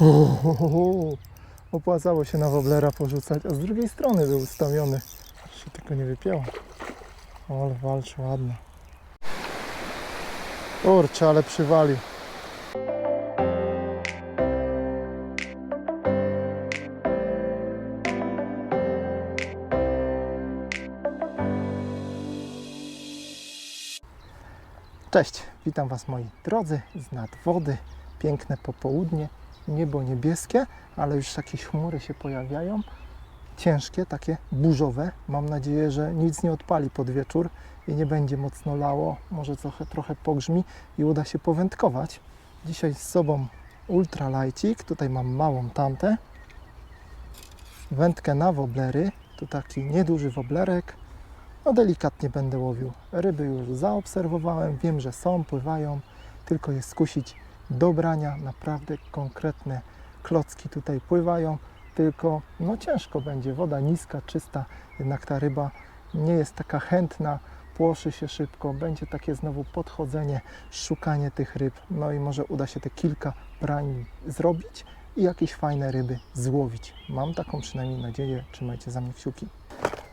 Uhuhu. Opłacało się na woblera porzucać, a z drugiej strony był ustawiony. Się tylko nie wypięło. Ale walczy ładno. Kurczę, ale przywalił. Cześć, witam Was moi drodzy z nad wody. Piękne popołudnie, niebo niebieskie, ale już jakieś chmury się pojawiają. Ciężkie, takie burzowe. Mam nadzieję, że nic nie odpali pod wieczór i nie będzie mocno lało. Może trochę, trochę pogrzmi i uda się powędkować. Dzisiaj z sobą ultralajcik. Tutaj mam małą tantę. Wędkę na woblery. Tu taki nieduży woblerek. No delikatnie będę łowił. Ryby już zaobserwowałem, wiem, że są, pływają, tylko je skusić do brania. Naprawdę konkretne klocki tutaj pływają, tylko no ciężko będzie. Woda niska, czysta, jednak ta ryba nie jest taka chętna, płoszy się szybko, będzie takie znowu podchodzenie, szukanie tych ryb. No i może uda się te kilka brań zrobić i jakieś fajne ryby złowić. Mam taką przynajmniej nadzieję. Trzymajcie za mnie kciuki.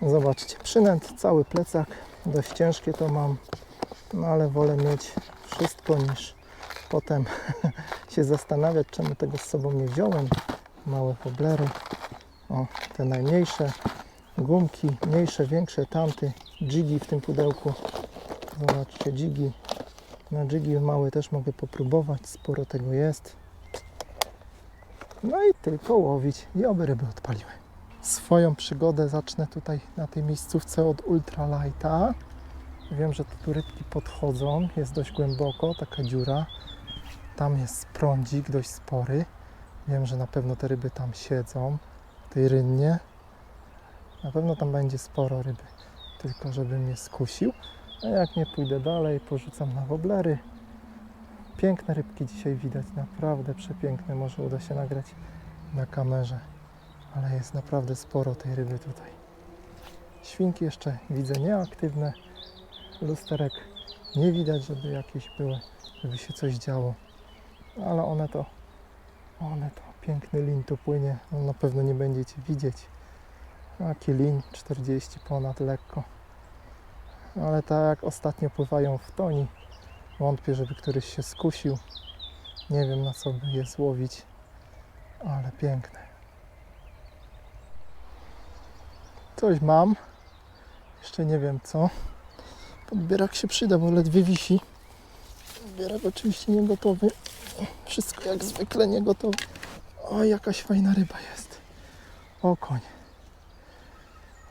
Zobaczcie, przynęt, cały plecak, dość ciężkie to mam, no ale wolę mieć wszystko niż potem się zastanawiać, czemu tego z sobą nie wziąłem. Małe woblery, o, te najmniejsze, gumki, mniejsze, większe, tamty, jiggy w tym pudełku. Zobaczcie, jiggy. Na jiggy małe też mogę popróbować, sporo tego jest. No i tylko łowić i oby ryby odpaliły swoją przygodę zacznę tutaj na tej miejscówce od ultralighta. Wiem, że tu rybki podchodzą, jest dość głęboko, taka dziura. Tam jest prądzik dość spory. Wiem, że na pewno te ryby tam siedzą, w tej rynnie. Na pewno tam będzie sporo ryby, tylko żeby mnie skusił. A jak nie pójdę dalej, porzucam na woblery. Piękne rybki dzisiaj widać, naprawdę przepiękne. Może uda się nagrać na kamerze ale jest naprawdę sporo tej ryby tutaj. Świnki jeszcze widzę nieaktywne. Lusterek nie widać, żeby jakieś były, żeby się coś działo. Ale one to, one to, piękny lin tu płynie. No, na pewno nie będziecie widzieć. Taki lin 40 ponad lekko. Ale tak jak ostatnio pływają w toni, wątpię, żeby któryś się skusił. Nie wiem na co by je złowić, ale piękne. Coś mam. Jeszcze nie wiem co. Podbierak się przyda, bo ledwie wisi. Podbierak oczywiście nie gotowy. Wszystko jak zwykle nie gotowe. O, jakaś fajna ryba jest. Okoń.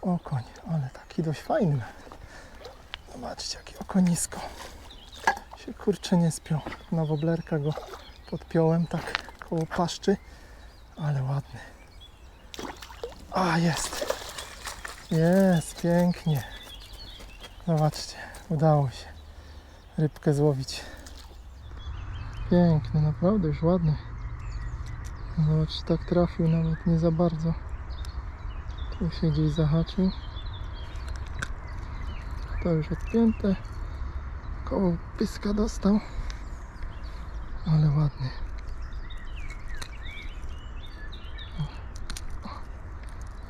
Okoń, ale taki dość fajny. Zobaczcie, jakie okonisko. Się kurczę nie spiął. Na woblerka go podpiąłem tak koło paszczy, ale ładny. A, jest. Jest, pięknie. Zobaczcie, udało się rybkę złowić. Piękny, naprawdę już ładny. Zobaczcie, tak trafił nawet nie za bardzo. Tu się gdzieś zahaczył. To już odpięte. Koło pyska dostał. Ale ładny.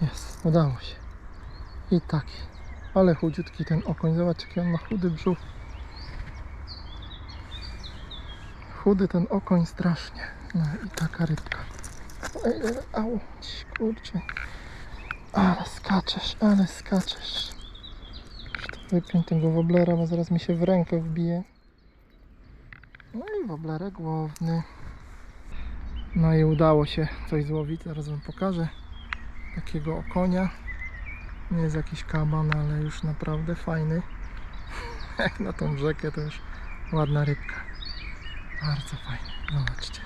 Jest, udało się. I taki. Ale chudziutki ten okoń. Zobacz jaki on ma chudy brzuch. Chudy ten okoń strasznie. No i taka rybka. Au, kurczę. Ale skaczesz, ale skaczesz. Wypię tego woblera, bo zaraz mi się w rękę wbije. No i woblerek główny. No i udało się coś złowić. Zaraz wam pokażę. Takiego okonia. Nie jest jakiś kaban, ale już naprawdę fajny. Jak na tą rzekę to już ładna rybka. Bardzo fajny. Zobaczcie.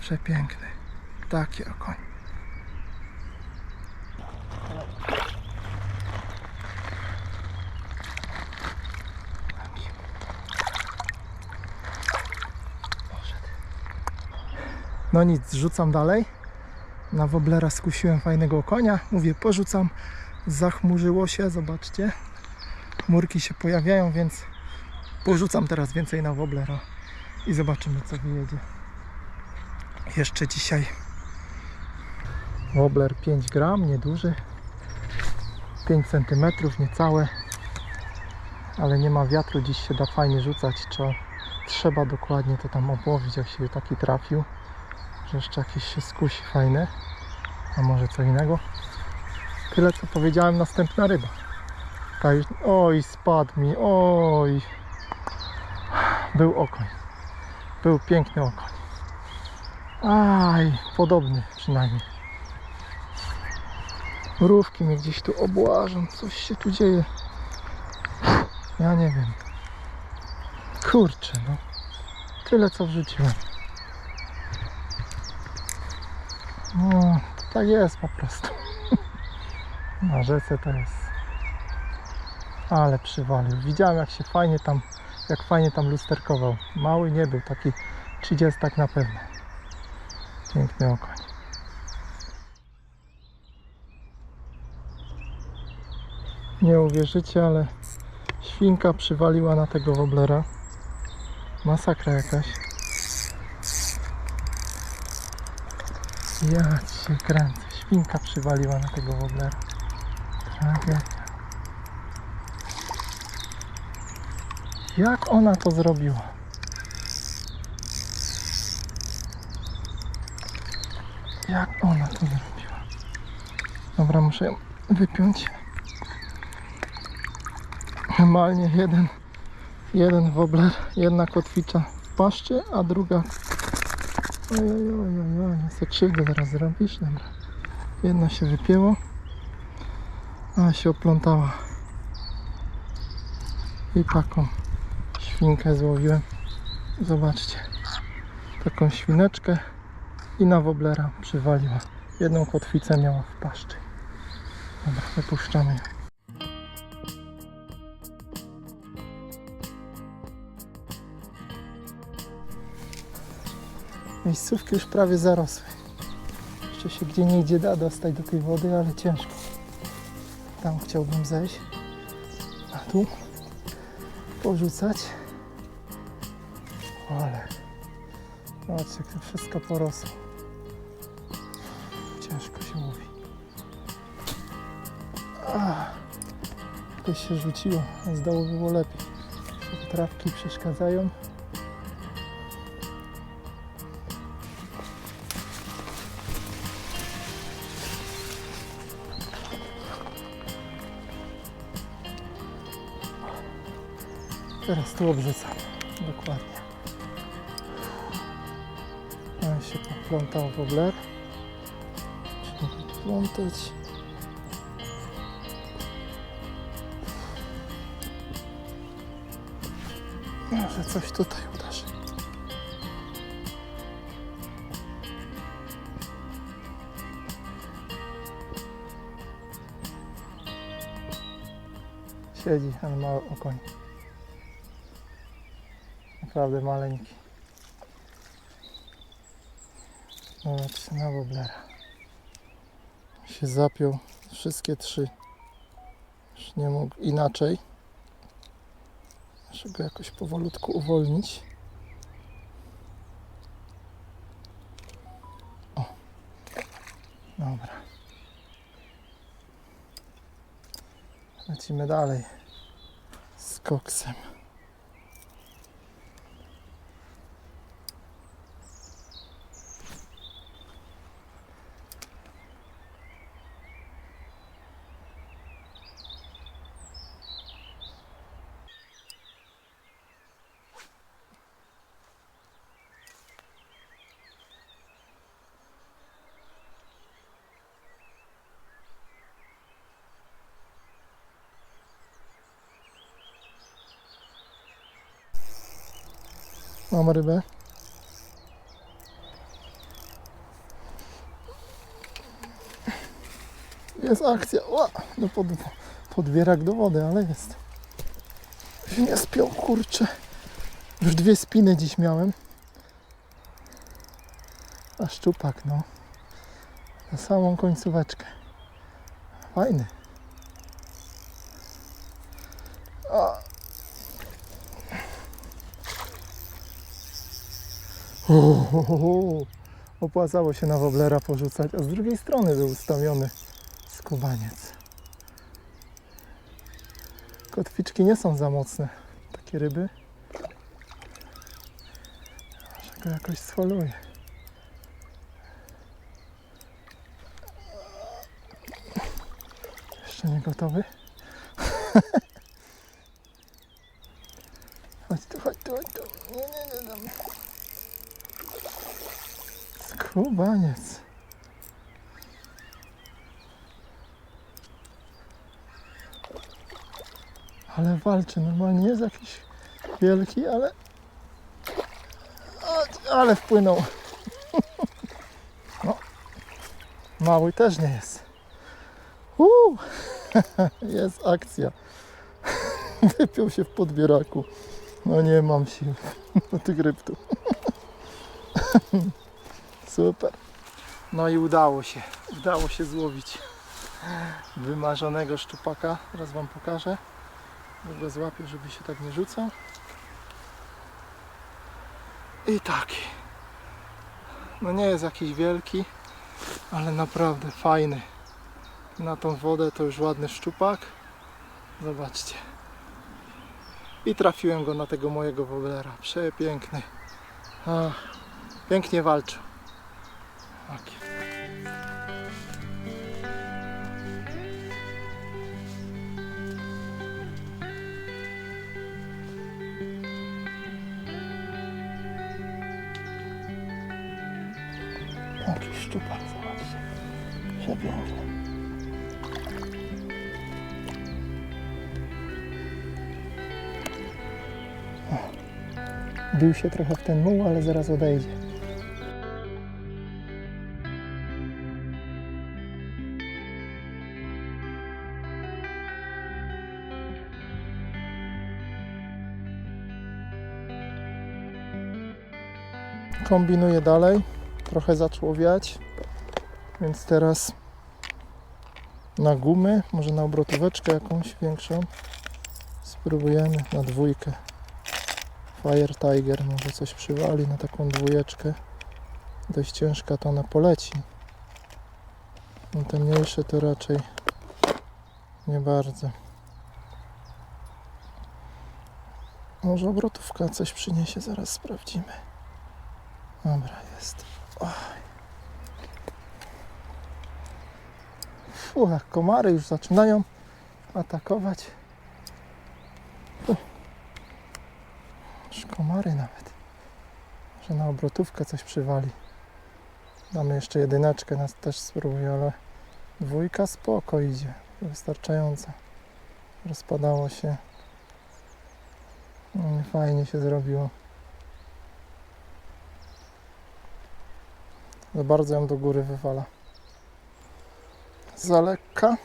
Przepiękny. Taki okoń. No nic, zrzucam dalej. Na woblera skusiłem fajnego konia. Mówię, porzucam. Zachmurzyło się, zobaczcie. Chmurki się pojawiają, więc porzucam teraz więcej na woblera i zobaczymy, co wyjedzie. Jeszcze dzisiaj Wobbler 5 gram, nieduży. 5 cm niecałe. Ale nie ma wiatru, dziś się da fajnie rzucać. Trzeba, trzeba dokładnie to tam obłowić, jak się taki trafił. Że jeszcze jakiś się skusi fajny. A może co innego. Tyle co powiedziałem, następna ryba. Oj, spadł mi, oj. Był okoń. Był piękny okoń. Aj, podobny przynajmniej. Mrówki mnie gdzieś tu obłażą, coś się tu dzieje. Ja nie wiem. Kurczę, no. Tyle co wrzuciłem. No, tak jest po prostu. Na rzece to jest. Ale przywalił. Widziałem jak się fajnie tam, jak fajnie tam lusterkował. Mały nie był, taki 30 tak na pewno. Piękny okoń. Nie uwierzycie, ale świnka przywaliła na tego woblera. Masakra jakaś. Ja cię kręcę. Świnka przywaliła na tego woblera. Tragedia. Jak ona to zrobiła? Jak ona to zrobiła? Dobra, muszę ją wypiąć. Normalnie jeden, jeden wobler, jedna kotwicza w a druga... Oj, oj, oj, oj, oj, sobie krzywdę zaraz zrobisz, dobra. Jedna się wypięło, a się oplątała. I taką świnkę złowiłem. Zobaczcie, taką świneczkę i na woblera przywaliła. Jedną kotwicę miała w paszczy. Dobra, wypuszczamy ją. Miejscówki już prawie zarosły. Jeszcze się gdzie niegdzie da dostać do tej wody, ale ciężko. Tam chciałbym zejść. A tu porzucać. Ale zobaczcie, jak to wszystko porosło. Ciężko się mówi. Ach, się rzuciło, zdało było lepiej. Trawki przeszkadzają. Teraz tu obrzucam. Dokładnie. A się poplątał wobler. Trzeba go plątać. Może coś tutaj uderzy. Siedzi, ale mały okoń. Naprawdę maleńki. Zobaczcie na woblera. Się zapiął wszystkie trzy. Już nie mógł inaczej. Muszę go jakoś powolutku uwolnić. O. Dobra. Lecimy dalej z koksem. Mam rybę. Jest akcja. Ła! No pod, podbierak do wody, ale jest. Się nie spiął, kurczę. Już dwie spiny dziś miałem. A szczupak, no. Na samą końcóweczkę. Fajny. A. Uhuhu. opłacało się na woblera porzucać, a z drugiej strony był ustawiony skubaniec. Kotwiczki nie są za mocne, takie ryby. Może go jakoś scholuję. Jeszcze nie gotowy? chodź tu, chodź tu, chodź tu. Nie, nie, nie, dam. Skubaniec. Ale walczy, normalnie jest jakiś wielki, ale... Ale wpłynął. No. Mały też nie jest. Uuu. Jest akcja. Wypiął się w podbieraku. No nie mam sił do tych ryb tu. Super. No i udało się. Udało się złowić wymarzonego szczupaka. Teraz Wam pokażę. Ogóle złapię, żeby się tak nie rzucał. I taki. No nie jest jakiś wielki, ale naprawdę fajny. Na tą wodę to już ładny szczupak. Zobaczcie. I trafiłem go na tego mojego woblera. Przepiękny. Ach, pięknie walczył. Taki. Taki szczupak, zobaczcie. Przepiękny. Bił się trochę w ten muł, ale zaraz odejdzie. Kombinuję dalej. Trochę zaczęło wiać, więc teraz na gumy, może na obrotóweczkę jakąś większą. Spróbujemy na dwójkę. Fire Tiger może coś przywali na taką dwójeczkę. Dość ciężka to ona poleci. No te mniejsze to raczej nie bardzo. Może obrotówka coś przyniesie, zaraz sprawdzimy. Dobra, jest. Fu, komary już zaczynają atakować. Już komary nawet. Może na obrotówkę coś przywali. Damy jeszcze jedyneczkę, nas też spróbuję, ale dwójka spoko idzie. Wystarczająca. Rozpadało się. No, fajnie się zrobiło. Za bardzo ją do góry wywala. Za lekka.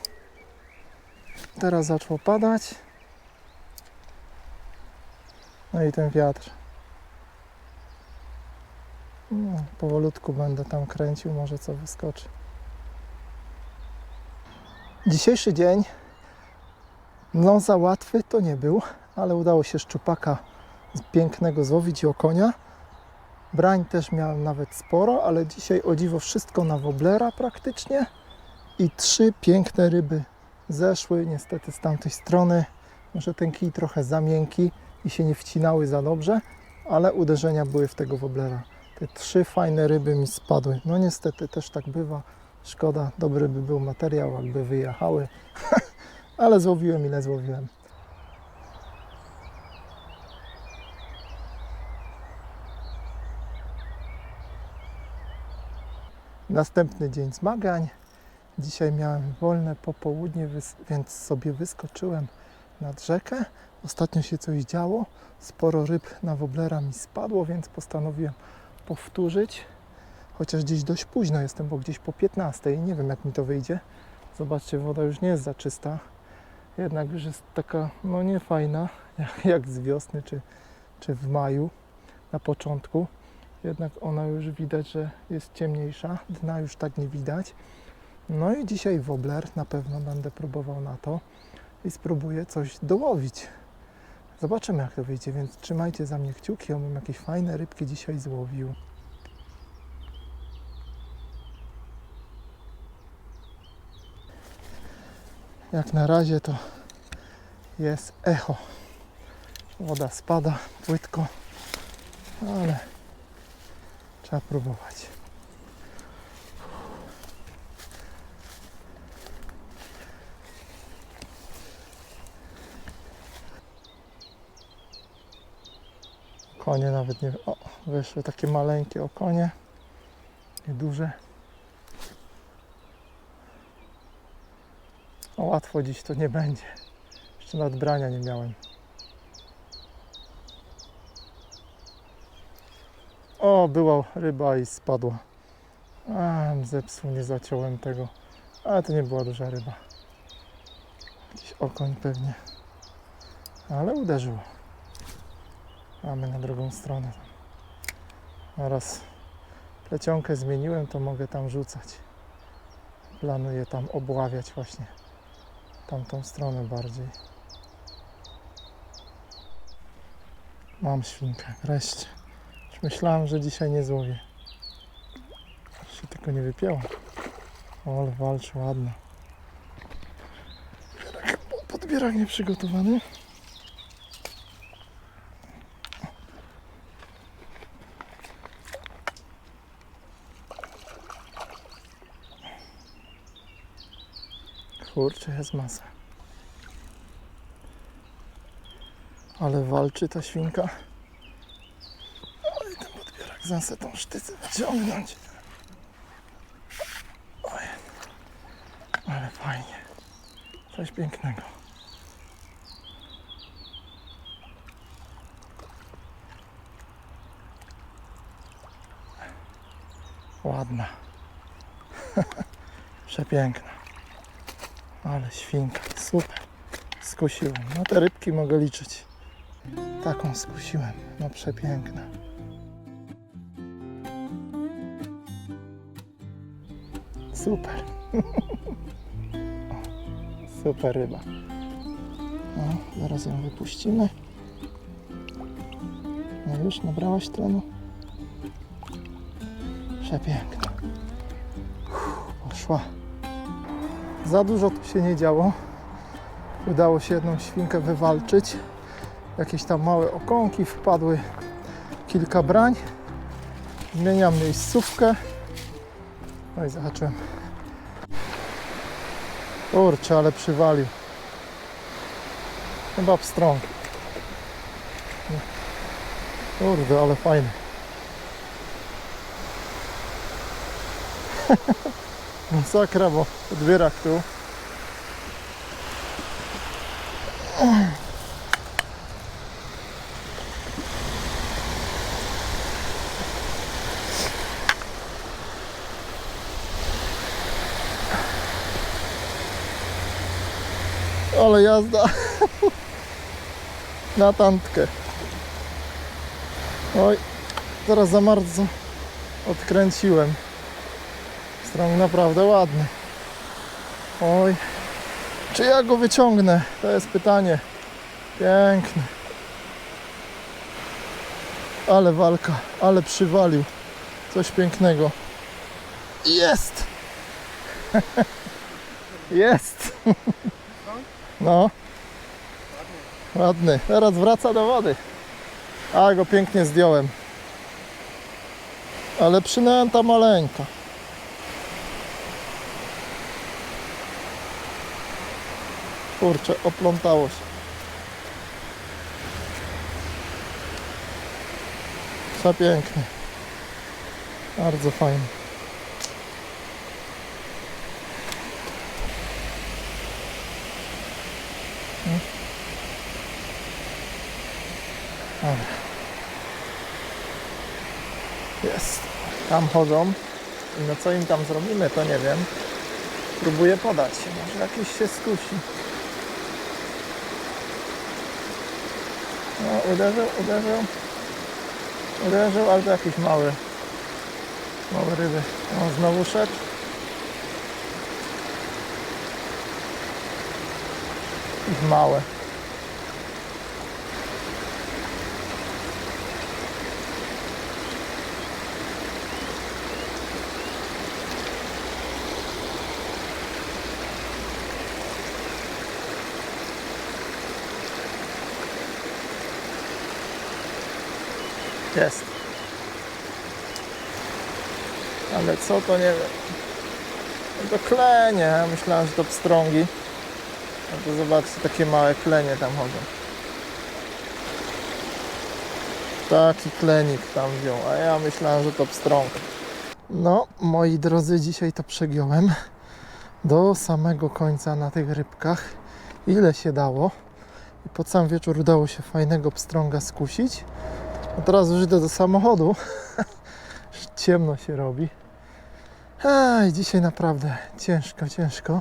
Teraz zaczęło padać. No i ten wiatr. No, powolutku będę tam kręcił, może co wyskoczy. Dzisiejszy dzień, no za łatwy to nie był, ale udało się szczupaka pięknego złowić i okonia. Brań też miałem nawet sporo, ale dzisiaj o dziwo wszystko na woblera praktycznie. I trzy piękne ryby zeszły niestety z tamtej strony. Może ten kij trochę za miękki i się nie wcinały za dobrze, ale uderzenia były w tego woblera. Te trzy fajne ryby mi spadły. No niestety też tak bywa. Szkoda, dobry by był materiał, jakby wyjechały. ale złowiłem ile złowiłem. Następny dzień zmagań. Dzisiaj miałem wolne popołudnie, więc sobie wyskoczyłem nad rzekę. Ostatnio się coś działo. Sporo ryb na woblera mi spadło, więc postanowiłem powtórzyć. Chociaż gdzieś dość późno jestem, bo gdzieś po 15. Nie wiem jak mi to wyjdzie. Zobaczcie, woda już nie jest za czysta. Jednak już jest taka, no nie fajna, jak, jak z wiosny czy, czy w maju na początku. Jednak ona już widać, że jest ciemniejsza, dna już tak nie widać. No i dzisiaj wobler na pewno będę próbował na to i spróbuję coś dołowić. Zobaczymy jak to wyjdzie, więc trzymajcie za mnie kciuki, obym jakieś fajne rybki dzisiaj złowił. Jak na razie to jest echo. Woda spada płytko, ale trzeba próbować. Konie nawet nie. O, wyszły takie maleńkie okonie. I duże. O, łatwo dziś to nie będzie. Jeszcze nadbrania nie miałem. O, była ryba i spadła. A, zepsuł, nie zaciąłem tego. Ale to nie była duża ryba. Jakiś okoń pewnie. Ale uderzyło. Mamy na drugą stronę. Oraz plecionkę zmieniłem, to mogę tam rzucać. Planuję tam obławiać właśnie tamtą stronę bardziej. Mam świnkę, wreszcie. Myślałem, że dzisiaj nie złowię. Się tylko nie wypięła. Ale walczy. Podbierak, podbierak nieprzygotowany. Kurczę, jest masa. Ale walczy ta świnka. Zase tą sztycę wyciągnąć. Oj, ale fajnie. Coś pięknego. Ładna. Przepiękna. Ale świnka, super. Skusiłem. No te rybki mogę liczyć. Taką skusiłem. No przepiękna. Super. Super ryba. Zaraz ją wypuścimy. No już nabrałaś tlenu. Przepiękna. Poszła. Za dużo tu się nie działo. Udało się jedną świnkę wywalczyć. Jakieś tam małe okonki wpadły. Kilka brań. Zmieniam miejscówkę. No i zahaczyłem. Kurczę, ale przywalił. Chyba pstrąg. Kurde, ale fajny. Masakra, bo odbierak tu. Ale jazda na tantkę. Oj, teraz za bardzo odkręciłem. Strąg naprawdę ładny. Oj, czy ja go wyciągnę? To jest pytanie. Piękny. Ale walka, ale przywalił. Coś pięknego. Jest! Jest! No. Ładny. Teraz wraca do wody. A go pięknie zdjąłem. Ale przynęta maleńka. Kurczę, oplątało się. Przepięknie. Bardzo fajnie. Jest. Tam chodzą. I no co im tam zrobimy, to nie wiem. Próbuję podać. Może jakiś się skusi. No, uderzył, uderzył. Uderzył, ale to jakiś mały. Małe ryby. On znowu szedł. Jakieś małe. Jest. Ale co to nie wiem. No to klenie, ja myślałem, że to pstrągi. No to zobaczcie, takie małe klenie tam chodzą. Taki klenik tam wziął, a ja myślałem, że to pstrąg. No, moi drodzy, dzisiaj to przegiąłem do samego końca na tych rybkach. Ile się dało. I pod sam wieczór udało się fajnego pstrąga skusić. Teraz już idę do samochodu. Ciemno się robi. Dzisiaj naprawdę ciężko, ciężko.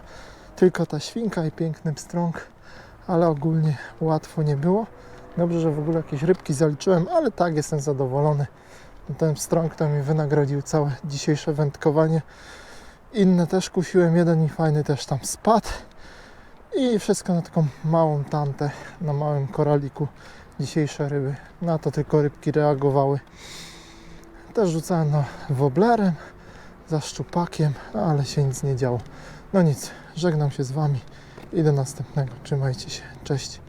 Tylko ta świnka i piękny pstrąg, ale ogólnie łatwo nie było. Dobrze, że w ogóle jakieś rybki zaliczyłem, ale tak jestem zadowolony. Ten pstrąg to mi wynagrodził całe dzisiejsze wędkowanie. Inne też kusiłem, jeden i fajny też tam spadł. I wszystko na taką małą tantę, na małym koraliku. Dzisiejsze ryby, na to tylko rybki reagowały. Też rzucałem no, woblerem, za szczupakiem, ale się nic nie działo. No nic, żegnam się z Wami i do następnego. Trzymajcie się, cześć.